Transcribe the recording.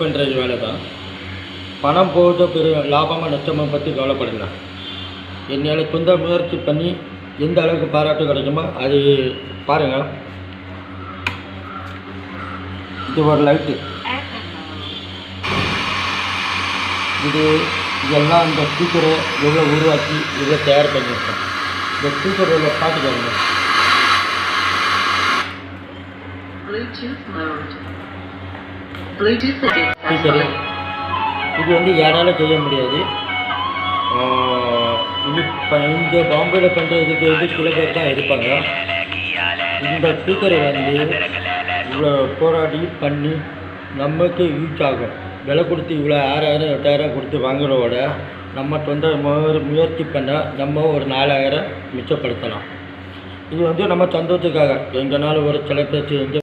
பண்ணுறது வேலை தான் பணம் போகுது பெரிய லாபமாக நஷ்டமாக பற்றி கவலைப்படல. என்னால் சொந்த முயற்சி பண்ணி எந்த அளவுக்கு பாராட்டு கிடைக்குமோ அது பாருங்கள் இது ஒரு லைட்டு. இது இதெல்லாம் இந்த ஸ்பீக்கரை எவ்வளோ உருவாக்கி இதை தயார் பண்ணியிருக்கேன் இந்த ஸ்பீக்கரோட பாட்டு பாருங்க. ஸ்பீக்கரு இது வந்து யாராலும் செய்ய முடியாது. இது இப்போ இங்கே பாம்பேயில் பண்ணுறதுக்கு வந்து சில பேர் தான் இருப்பாங்க. இந்த ஸ்பீக்கரை வந்து இவ்வளோ போராடி பண்ணி நமக்கு யூஸ் ஆகும். விலை கொடுத்து இவ்வளோ ஆறாயிரம் எட்டாயிரம் கொடுத்து வாங்குறதோட நம்ம சொந்த முயற்சி பண்ணால் நம்ம ஒரு நாலாயிரம் மிச்சப்படுத்தலாம். இது வந்து நம்ம சந்தோஷத்துக்காக. எங்கனாலும் ஒரு சில பேர் வந்து